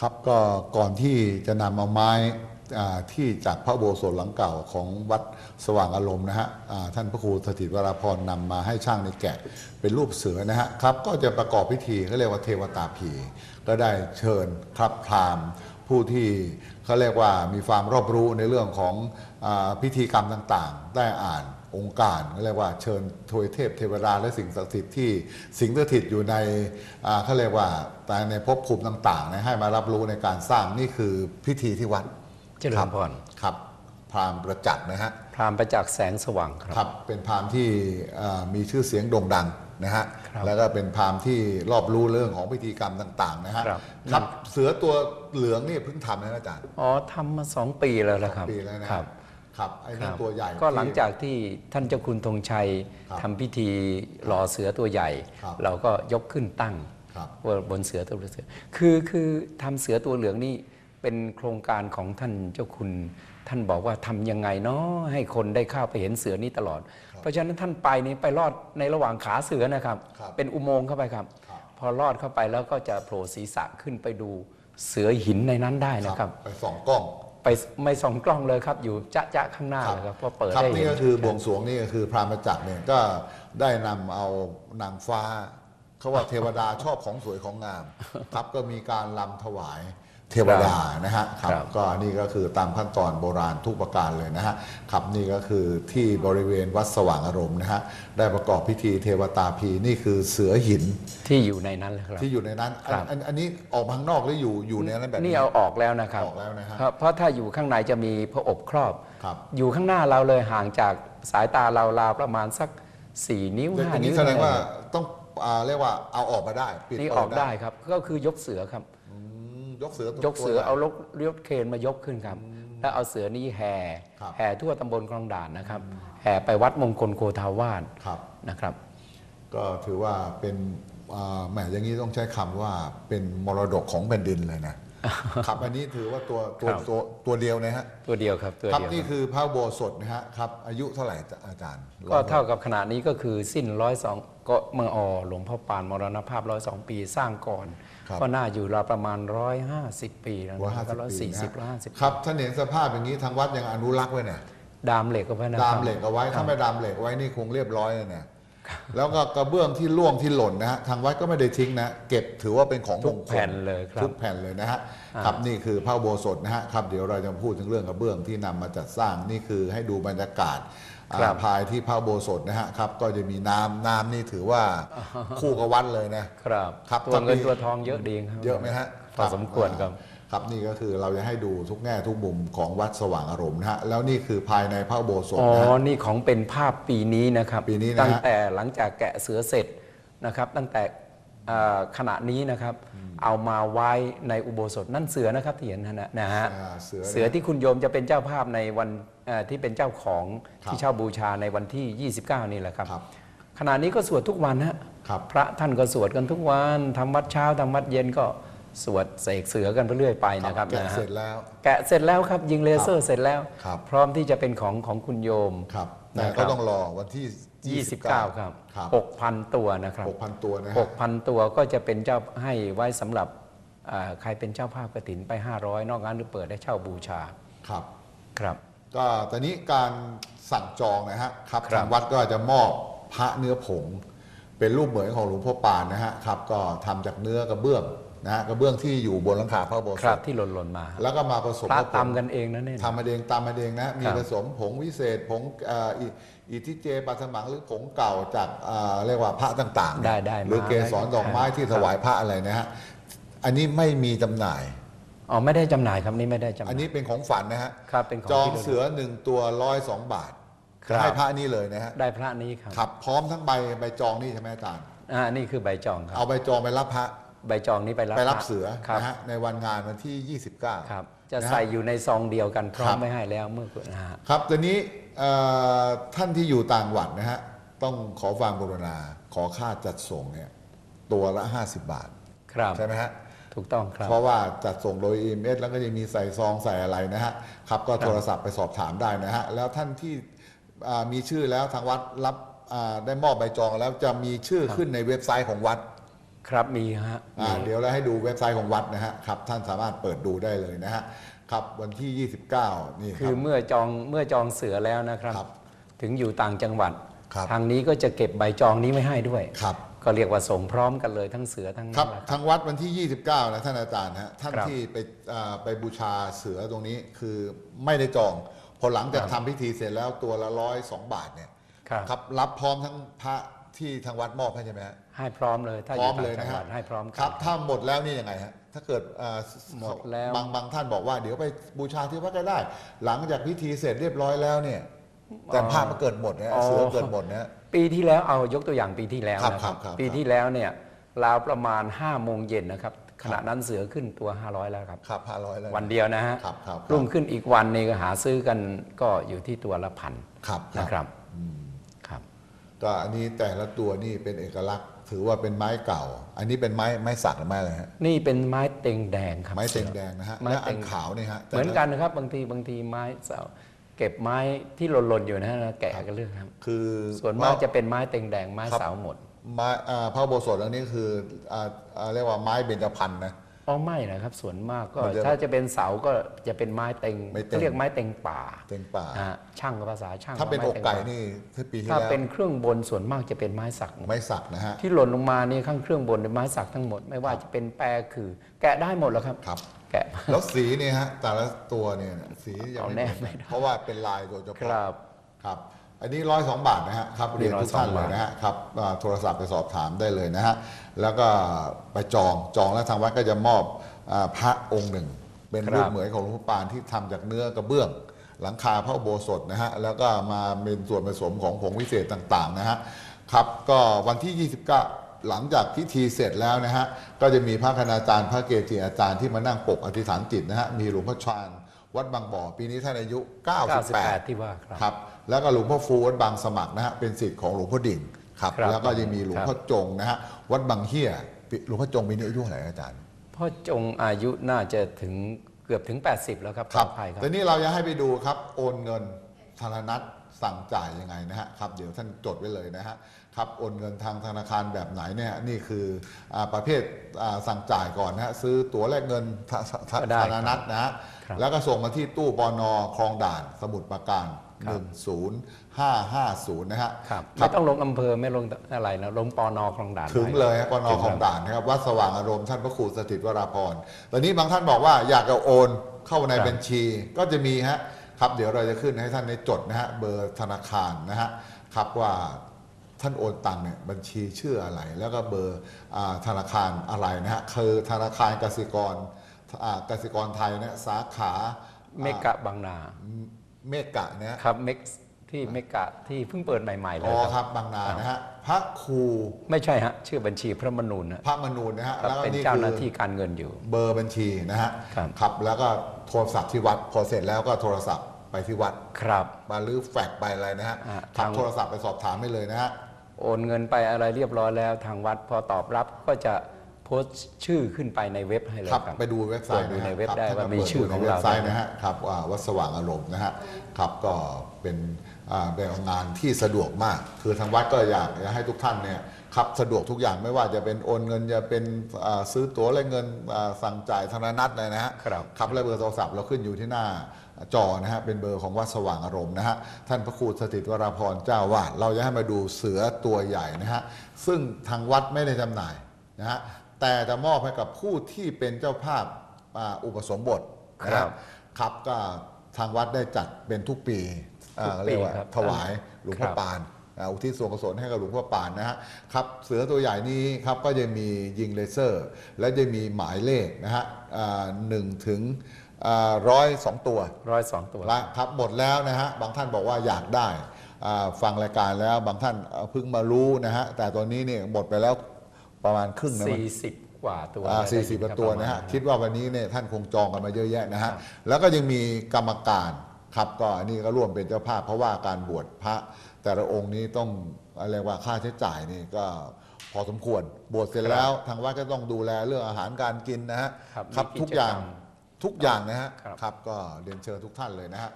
ครับก็ก่อนที่จะนำเอาไม้ที่จากพระโบสถหลังเก่าของวัดสว่างอารมณ์นะฮะท่านพระครูสถิตวราพรนำมาให้ช่างในแกะเป็นรูปเสือนะฮะครับก็จะประกอบพิธีเขาเรียกว่าเทวตาผีก็ได้เชิญครับพรามผู้ที่เขาเรียกว่ามีความรอบรู้ในเรื่องของอพิธีกรรมต่างๆ ได้อ่าน องค์การก็เรียกว่าเชิญทวยเทพเทวดาและสิ่งศักดิ์สิทธิ์ที่สิงสถิตอยู่ในอ่าเขาเรียกว่าแต่ในภพภูมิต่างๆนะให้มารับรู้ในการสร้างนี่คือพิธีที่วัดเจริญพรครับพราหมณ์ประจักษ์นะฮะพรามประจักษ์แสงสว่างครับครับเป็นพราหมณ์ที่อ่ามีชื่อเสียงโด่งดังนะฮะครับแล้วก็เป็นพราหมณ์ที่รอบรู้เรื่องของพิธีกรรมต่างๆนะฮะครับครับเสือตัวเหลืองนี่เพิ่งทำนะอาจารย์อ๋อทำมาสองปีแล้วละครับปีแล้วนะครับ ครับไอ้นั่นครับตัวใหญ่ ก็ที่หลังจากที่ท่านเจ้าคุณธงชัยครับทำพิธีหล่อเสือตัวใหญ่ ครับเราก็ยกขึ้นตั้งครับว่าบนเสือตัวเสือคือคือทำเสือตัวเหลืองนี่เป็นโครงการของท่านเจ้าคุณ ท่านบอกว่าทำยังไงเนาะให้คนได้เข้าไปเห็นเสือนี้ตลอดเพราะฉะนั้นท่านไปนี่ไปรอดในระหว่างขาเสือนะครับ ครับเป็นอุโมงค์เข้าไปครับ ครับ พอรอดเข้าไปแล้วก็จะโผล่ศีรษะขึ้นไปดูเสือหินในนั้นได้นะครับ ไปสองกล้อง ไปไม่ส่องกล้องเลยครับ อยู่จะจะข้างหน้าเลยครับพอเปิดครับได้เห็นี่นก็คือบวงสรวงนี่ก็คือพราหมณ์ประจักษ์เนี่ยก็ได้นำเอานางฟ้าเขาว่าเทวดาชอบของสวยของงามครับก็มีการลำถวาย เทวดานะฮะครับครับก็นี่ก็คือตามขั้นตอนโบราณทุกประการเลยนะฮะครับนี่ก็คือที่บริเวณวัดสว่างอารมณ์นะฮะได้ประกอบพิธีเทวตาพีนี่คือเสือหินที่อยู่ในนั้นเลยครับที่อยู่ในนั้นอันครับอันอันนี้ออกมาข้างนอกหรืออยู่อยู่ในนั้นแบบนี่เอาออกแล้วนะครับออกแล้วนะฮะครับเพราะถ้าอยู่ข้างในจะมีพระอบครอบครับอยู่ข้างหน้าเราเลยห่างจากสายตาเราราวประมาณสัก 4 นิ้วอย่างห้านี้นิ้วแสดงว่าต้องอ่าเรียกว่าเอาออกมาได้ปิดนี่เปิออกได้ครับก็คือยกเสือครับอืม ยกเสือตัวยกเสือตัวใหญ่เอารถรถเคนมายกขึ้นครับ แล้วเอาเสือนี้แห่ครับแห่ทั่วตำบลคลองด่านนะครับ แห่ไปวัดมงคลโคทาวาสครับนะครับ ก็ถือว่าเป็นอ่าแหมอย่างนี้ต้องใช้คำว่าเป็นมรดกของแผ่นดินเลยนะ ครับอันนี้ถือว่าตัวตัวครับ ตัวตัวเดียวนะฮะตัวเดียวครับตัวครับเดียวนี่ครับคือพระอุโบสถนะฮะครับอายุเท่าไหร่อาจารย์ก็เท่ากับขณะนี้ก็คือสิ้นร้อยสองก็เมื่อออหลวงพ่อปานมรณภาพร้อยสองปีสร้างก่อนครับก็น่าอยู่ราวประมาณร้อยห้าสิบปีแล้วร้อยนะห้าก็สิบร้อยปีสี่นะสิฮะบร้อยห้าสิบครับท่านเห็นสภาพอย่างนี้ทางวัดยังอนุรักษ์ไว้เนี่ยดามเหล็กเอาไว้นะคดารับมเหล็กเอาไว้ถ้าไม่ดามเหล็กไว้นี่คงเรียบร้อยเลยเนี่ย แล้วก็กระเบื้องที่ร่วงที่หล่นนะฮะทางวัดก็ไม่ได้ทิ้งนะ เก็บถือว่าเป็นของทุมกงคลแผ่นเลยครับทุกแผ่นเลยนะฮะอ่าครับนี่คือพระอุโบสถนะฮะครับเดี๋ยวเราจะพูดถึงเรื่องกระเบื้องที่นำมาจัดสร้างนี่คือให้ดูบรรยากาศอ่าครับภายที่พระอุโบสถนะฮะครับ ก็จะมีน้ำน้ำนี่ถือว่าคู่กับวัดเลยนะครับครับตัวเงินถ้ามีตัวทองเยอะดีครับเยอะไหมฮะพอสมควรครับ ครับนี่ก็คือเราจะให้ดูทุกแง่ทุกมุมของวัดสว่างอารมณ์นะฮะแล้วนี่คือภายในพระอุโบสถอ๋อ นะฮะ นี่ของเป็นภาพปีนี้นะครับ ปีนี้นะฮะ ตั้งแต่หลังจากแกะเสือเสร็จนะครับ ตั้งแต่เอ่อขณะนี้นะครับ เอามาไว้ในอุโบสถนั่นเสือนะครับที่เห็นนะฮะนะฮะ อ่าเสือเสือที่คุณโยมจะเป็นเจ้าภาพในวันเอ่อที่เป็นเจ้าของครับที่เช่าบูชาในวันที่ 29 นี่แหละครับ ครับขณะนี้ก็สวดทุกวันฮะครับ พระท่านก็สวดกันทุกวันทำวัดเช้าทำวัดเย็นก็ สวดเสกเสือกันไปเรื่อยไปนะครับแกะนะฮะเสร็จแล้ว แกะเสร็จแล้วครับยิงเลเซอร์เสร็จแล้วครับพร้อมที่จะเป็นของของคุณโยมครับแต่นะคก็รับต้องรอวันที่ 29ครับครับ 6,000 ตัวนะครับ 6,000 ตัวนะฮะ6,000 ตัวก็จะเป็นเจ้าให้ไว้สำหรับอ่าใครเป็นเจ้าภาพกฐินไป 500 นอกนั้นหรือเปิดได้เช่าบูชาครับครับ ก็ตอนนี้การสั่งจองนะฮะครับครับทางวัดก็จะมอบพระเนื้อผง เป็นรูปเหมือนของหลวงพ่อปานนะฮะครับก็ทำจากเนื้อกระเบื้องนะฮะกระเบื้องที่อยู่บนหลังคาพระอุโบสครับถที่หล่นหล่นๆมา แล้วก็มาผสมพระกับผงตำกันเองนะเนี่ยทำมาเองตามมาเองนะมีครับผสมผงวิเศษผงเอ่ออิอิทิเจปัสมังหรือผงเก่าจากเอ่อเรียกว่าพระต่างๆได้ได้หรือมาเกสรดอกไม้ครับที่ถวายพระอะไรนะฮะอันนี้ไม่มีจำหน่ายอ๋อไม่ได้จำหน่ายครับนี่ไม่ได้จำหอันน่ายนี้เป็นของฝันนะฮะครับเป็นของจองที่ระลึกเสือหนึ่งตัวร้อยสองบาท ครับ ให้พระนี่เลยนะฮะได้พระนี้ครับขับ พร้อมทั้งใบใบจองนี่ใช่ไหมอาจารย์ อ่านี่คือใบจองครับ เอาใบจองไปรับพระใบจองนี้ไปรับไปรับพะเสือครับนะฮะในวันงานวันที่ 29 ครับ จะนะฮะใส่อยู่ในซองเดียวกันพร้อครัมบ ไม่ให้แล้วเมื่อก่อนนะฮะ ครับตอนนี้เอ่อท่านที่อยู่ต่างจังหวัดนะฮะ ต้องขอความกรุณาขอค่าจัดส่งเนี่ยตัวละ 50 บาท ครับ ใช่ไหมฮะ ถูกต้องครับ เพราะว่าจัดส่งโดย EMS แล้วก็จะมีใส่ซองใส่อะไรนะฮะครับก็โทรศัพท์ไปสอบถามได้นะฮะ แล้วท่านที่ อ่ามีชื่อแล้วทางวัดรับอ่าได้มอบใบจองแล้วจะมีชื่อขึ้นในเว็บไซต์ของวัดครับมีฮะอ่ามีเดี๋ยวเราให้ดูเว็บไซต์ของวัดนะฮะครับท่านสามารถเปิดดูได้เลยนะฮะครับวันที่ 29 นี่คคืรัอบเมื่อจองเมื่อจองเสือแล้วนะครับ ครับถึงอยู่ต่างจังหวัด ครับ ทางนี้ก็จะเก็บใบจองนี้ไว้ให้ด้วย ครับ ก็เรียกว่าส่งพร้อมกันเลยทั้งเสือทั้งครันั่บนแหละครับทางวัดวันที่ 29 นะท่านอาจารย์ฮะท่านครับที่ไปอ่าไปบูชาเสือตรงนี้คือไม่ได้จองพ อหลังจากครับทำพิธีเสร็จแล้วตัวละร้อยสองบาทเนี่ยครับครับรับพร้อมทั้งพระที่ทางวัดมอบให้ใช่ไหมฮะ ให้พร้อมเลยถ้าพอร้อยู่มต่างเลยจันะงหฮะวัดให้พร้อมกันครับถ้าหมดแล้วนี่ยังไงฮะถ้าเกิดอ่าหมดแล้ว บางบางท่านบอกว่าเดี๋ยวไปบูชาที่วัดก็ได้ หลังจากพิธีเสร็จเรียบร้อยแล้วเนี่ย แต่ภาพมันเกิดหมดนะฮะเสือเกิดหมดนะฮะ ปีที่แล้วเอายกตัวอย่างปีที่แล้วครับนะคครัรับบครับ ปีที่แล้วเนี่ยราวประมาณ5้าโมงเย็นนะครับ ขณะนั้นเสือขึ้นตัว 500 แล้วครับครับห้าร้อยแล้ววันเดียวนะฮะครับครับรุ่งขึ้นอีกวันนี่ก็หาซื้อกันก็อยู่ที่ตัวละพันครับนะครับครับ ก็อันนี้แต่ละตัวนี่เป็นเอกลักษณ์ ถือว่าเป็นไม้เก่า อันนี้เป็นไม้ไม้สักหรือไม้อะไรฮะนี่เป็นไม้เต็งแดงครับไม้เต็งแดงนะฮะไม้และเต็อังนขาวนี่ฮะแต่เหมือนละกันนะครับบางทีบางทีไม้เสาเก็บไม้ที่หล่นๆอยู่นะฮะแกะกันเรื่องครับ คือส่วนมากจะเป็นไม้เต็งแดงไม้ครับเสาหมด ไม้อ่าพระอุโบสถอันนี้คืออ่าอ่าเรียกว่าไม้เบญจพรรณนะ อ๋อไม่นะครับ ส่วนมากก็มันจะถ้าจะเป็นเสาก็จะเป็นไม้เต็งไม้เต็ง เขาเรียกไม้เต็งป่าเต็งป่าอ่าช่างกับภาษาช่างถ้าเป็นว่อกม้ต็งไก่ป่านี่ที่ปีที่ถ้าแล้วเป็นเครื่องบนส่วนมากจะเป็นไม้สักหมด ไม้สักนะฮะ ที่หล่นลงมานี่ข้างเครื่องบนเป็นไม้สักทั้งหมด ไม่ว่าจะเป็นแปรคือ แกะได้หมดแล้วครับ ครับ แกะ แล้วสีเนี่ยฮะแต่ละตัวเนี่ยสียังเอาไม่แน่เหมือนไม่กันได้เพราะว่าเป็นลายโดยเฉคพาะรับ ครับ อันนี้ร้อยสองบาทนะฮะครับเรียนทุกท่านเลยนะฮะครับอ่าโทรศัพท์ไปสอบถามได้เลยนะฮะแล้วก็ไปจองจองแล้วทางวัดก็จะมอบอาพระองค์หนึ่ง เป็นครับรูปเหมือนของหลวงพ่อปานที่ทำจากเนื้อกระเบื้องหลังคาพระอุโบสถนะฮะแล้วก็มาเป็นส่วนผสมของผงวิเศษต่างๆนะฮะครับก็วันที่ 29 หลังจากพิธีเสร็จแล้วนะฮะก็จะมีพระคณาจารย์พระเกจิอาจารย์ที่มานั่งปกอธิษฐานจิตนะฮะมีหลวงพ่อชาญวัดบางบ่อ ปีนี้ท่านอายุ 98 98ที่ว่าครับครับ แล้วก็หลวงพ่อฟูวัดบางสมัครนะฮะเป็นสิทธิ์ของหลวงพ่อดิ่งครับครับแล้วก็ยังมีหลวงครับพ่อจงนะฮะวัดบางเฮียปีหลวงพ่อจงปีนี้อายุเท่าไหร่อาจารย์พ่อจงอายุน่าจะถึงเกือบถึง 80 แล้วครับขออภัยครับแต่นี่เราจะให้ไปดูครับโอนเงินธนานัตสั่งจ่ายยังไงนะฮะครับเดี๋ยวท่านจดไว้เลยนะฮะครับโอนเงินทางธนาคารแบบไหนเนี่ยนี่คืออาประเภทอ่าสั่งจ่ายก่อนนะฮะซื้อตั๋วแลกเงินธธก็ได้ธนานัตนะฮะครับแล้วก็ส่งมาที่ตู้ปอนอคลองด่านสมุทรปราการครับ 10550 นะฮะครับไม่ต้องลงอำเภอไม่ลงอะไรนะลงปอนอคลองด่านถึงไว้เลยครับปนถึงคลองแล้วด่านนะครับวัดสว่างอารมณ์ท่านพระครูสถิตวราพรตอนนี้บางท่านบอกว่าอยากจะโอนเข้าในครับบัญชีก็จะมีฮะครับเดี๋ยวเราจะขึ้นให้ท่านได้จดนะฮะเบอร์ธนาคารนะฮะครับว่าท่านโอนตังค์เนี่ยบัญชีชื่ออะไร แล้วก็เบอร์อาธนาคารอะไรนะฮะคือธนาคารกสิกรอ่ากสิกรไทยเนี่ยสาขาเมกะบางนา เมกะเนี่ยครับเมกที่เมกะที่เพิ่งเปิดใหม่ ๆ เลอ๋ยอครับครับบางนานะฮะพระครูไม่ใช่ฮะชื่อบัญชีพระมนูญนะพระมนูญนะฮะครับแล้วก็เป็นนี่เจ้าคือหน้าที่การเงินอยู่ เบอร์บัญชีนะฮะครับ ครับแล้วก็โทรศัพท์ที่วัดพอเสร็จแล้วก็โทรศัพท์ไปที่วัด ครับ มาลื้อแฟกซ์ไปอะไรนะฮะอ่าขับทางโทรศัพท์ไปสอบถามได้เลยนะฮะ โอนเงินไปอะไรเรียบร้อยแล้วทางวัดพอตอบรับก็จะ โพสต์ชื่อขึ้นไปในเว็บให้เลยครับครับไปดูเว็บไซต์เปิดดูนะฮะในเว็บครับได้ท่นว่ามีก็ปิชื่อของในเว็เราบไซต์นะฮะครับอ่าวัดสว่างอารมณ์นะฮะครับก็เป็นอ่าเป็นงานที่สะดวกมาก คือทางวัดก็อยากจะให้ทุกท่านเนี่ยครับสะดวกทุกอย่างไม่ว่าจะเป็นโอนเงินจะเป็นอ่าซื้อตั๋วและเงินอ่าสั่งจ่ายธนานัตเลยนะฮะ ครับ ครับและเบอร์โทรศัพท์เราขึ้นอยู่ที่หน้าจอนะฮะเป็นเบอร์ของวัดสว่างอารมณ์นะฮะท่านพระครูสถิตวราพรเจ้าวาดเราจะให้มาดูเสือตัวใหญ่นะฮะซึ่งทางวัดไม่ได้จำหน่ายนะฮะ แต่จะมอบให้กับผู้ที่เป็นเจ้าภาพอ่าอุปสมบทนะครัฮะบครับก็ทางวัดได้จัดเป็นทุกปีอ่าทุกปีเรียกว่าครับถวายหลวงพ่อครับ ปานอ่าอุทิศส่วนกุศลให้กับหลวงพ่อปานนะฮะครับเสือตัวใหญ่นี้ครับก็จะมียิงเลเซอร์ และจะมีหมายเลขนะฮะอ่าหนึ่งถึงร้อยสองตัว ร้อยสองตัว ละครับหมดแล้วนะฮะบางท่านบอกว่าอยากได้อ่าฟังรายการแล้วบางท่านเอ่อเพิ่งมารู้นะฮะแต่ตอนนี้เนี่ยหมดไปแล้ว ประมาณครึ่งนะมั้ง40 กว่าตัวสี่ได้สิบยินครับตัวปรมาณนะฮะนั้นคิดว่าวันนี้เนี่ยท่านคงจองกันมาเยอะแยะนะฮะ แล้วก็ยังมีกรรมการครับก็อันนี้ก็ร่วมเป็นเจ้าภาพเพราะว่าการบวชพระ แต่ละองค์นี้ต้องอะไรว่าค่าใช้จ่ายนี่ก็พอสมควร บวชเสร็จแล้วทางวัดก็ต้องดูแลเรื่องอาหารการกินนะฮะครับครับมีกิจทุกอย่างกรรมทุกอย่างนะฮะครับ ครับก็เรียนเชิญทุกท่านเลยนะฮะ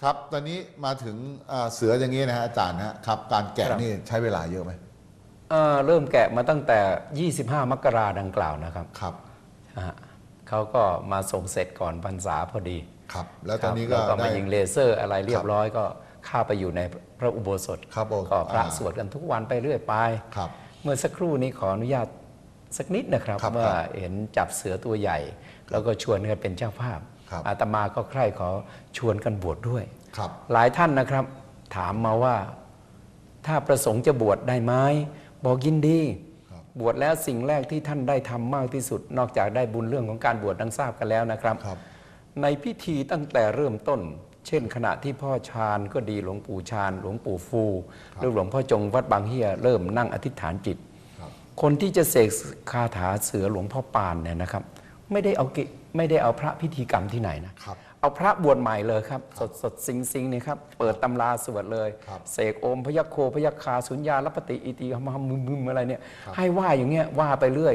ครับ ตอนนี้มาถึงอ่าเสืออย่างนี้นะฮะอาจารย์นะฮะครับการแกะนี่ใช้เวลาเยอะไหม เอ่อเริ่มแกะมาตั้งแต่ 25 มกราดังกล่าวนะครับครับฮะเขาก็มาส่งเสร็จก่อนพรรษาพอดีครับ แล้วตอนนี้คก็รับแล้วก็ได้มายิงเลเซอร์อะไรเรียบร้อยก็เข้าไปอยู่ในพระอุโบสถครับผมก็พระอ่าสวดกันทุกวันไปเรื่อยไปครับ เมื่อสักครู่นี้ขออนุญาตสักนิดนะครับครับเมื่อเห็นจับเสือตัวใหญ่ แล้วก็ชวนกันเป็นเจ้าภาพครับอาตมาก็ใคร่ขอชวนกันบวชดด้วยครับหลายท่านนะครับ ถามมาว่า ถ้าประสงค์จะบวชได้ไหม บอกยินดีครับบวชแล้วสิ่งแรกที่ท่านได้ทำมากที่สุด นอกจากได้บุญเรื่องของการบวชดังทราบกันแล้วนะครับครับในพิธีตั้งแต่เริ่มต้น เช่น ขณะที่พ่อชาญก็ดีหลวงปู่ชาญหลวงปู่ฟูหรือหลวงพ่อจงวัดบางเฮียเริ่มนั่งอธิษฐานจิตครับคนที่จะเสกคาถาเสือหลวงพ่อปานเนี่ยนะครับ ไม่ได้เอากิไม่ได้เอาพระพิธีกรรมที่ไหนนะครับ เอาพระบวชใหม่เลยครับ สดสดสิงสิงเนี่ยครับเปิดตำราสวดเลยครับเสกโอมพยัคโคพยัคคาสุญญาลปฏิอิติหมมึมมึมอะไรเนี่ยครับให้ว่าอย่างเงี้ยว่าไปเรื่อย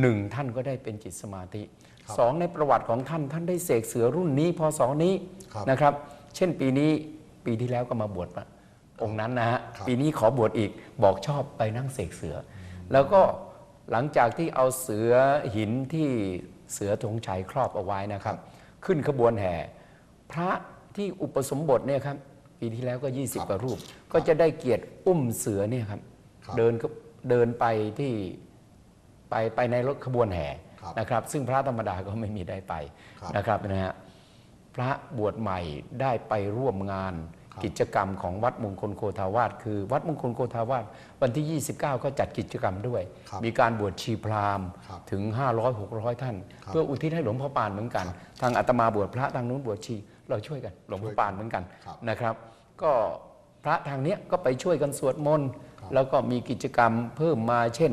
หนึ่งท่านก็ได้เป็นจิตสมาธิครับสองในประวัติของท่านท่านได้เสกเสือรุ่นนี้พศนี้ครับนะครับ เช่นปีนี้ปีที่แล้วก็มาบวชมาองค์นั้นนะฮะครับปีนี้ขอบวชอีกบอกชอบไปนั่งเสกเสืออแล้วก็หลังจากที่เอาเสือหินที่เสือธงชัยครอบเอาไว้นะครับ ขึ้นขบวนแห่ พระที่อุปสมบทเนี่ยครับปีที่แล้วก็ครับ20กว่ารูป ก็จะได้เกียรติอุ้มเสือเนี่ยครับครับเดินก็เดินไปที่ไปไปในรถขบวนแห่ครับนะครับ ซึ่งพระธรรมดาก็ไม่มีได้ไปครับนะครับนะฮะพระบวชใหม่ได้ไปร่วมงานครับ กิจกรรมของวัดมงคลโคทาวาสคือ วัดมงคลโคทาวาสวันที่ 29 ก็จัดกิจกรรมด้วยครับมีการบวชชีพราหมณ์ครับถึง 500 600 ท่านครับเพื่ออุทิศให้หลวงพ่อปานเหมือนกัน ทางอาตมาบวชพระทางนู้นบวชชี เราช่วยกัน หลวงพ่อปานเหมือนกันครับนะครับ ก็พระทางเนี้ยก็ไปช่วยกันสวดมนต์ครับแล้วก็มีกิจกรรมเพิ่มมาเช่น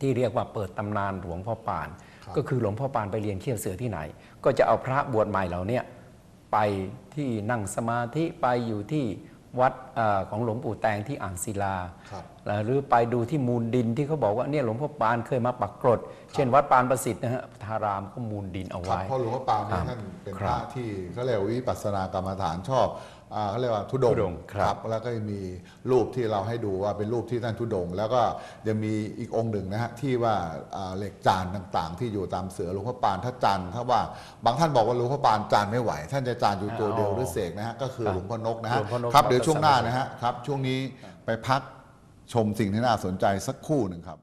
ที่เรียกว่าเปิดตำนานหลวงพ่อปานครับก็คือหลวงพ่อปานไปเรียนเขี้ยวเสือที่ไหน ก็จะเอาพระบวชใหม่เหล่าเนี้ย ไปที่นั่งสมาธิไปอยู่ที่วัดเออของหลวงปู่แตงที่อ่างศิลาครับหรือไปดูที่มูลดินที่เขาบอกว่าเนี่ยหลวงพ่อปานเคยมาปักกรด เช่นวัดปานประสิทธิ์นะฮะทารามก็มูลดินเอาครับไว้เพราะหลวงพ่อปานครับนี่ท่านเป็นคพรับระที่เขาเรียกว่าวิปัสสนากรรมฐานชอบ อ่าเขาเรียกว่าทุดงธุดงค์ครับแล้วก็มีรูปที่เราให้ดูว่าเป็นรูปที่ท่านทุดงค์แล้วก็ยังมีอีกองค์หนึ่งนะฮะที่ว่าอ่าเหล็กจานต่างๆ ที่อยู่ตามเสือหลวงพ่อปานถ้าจันถ้าว่าบางท่านบอกว่าหลวงพ่อปานจานไม่ไหว ท่านจะจานอยู่ตัวเดียวหรือเสกนะฮะก็คือครับหลวงพ่อนกนะฮะหลวงพ่อนกครับวัดเดี๋ยวช่วงหน้าพระสัมมานะฮะครับช่วงนี้ไปพักชมสิ่งที่น่าสนใจสักครู่หนึ่งครับ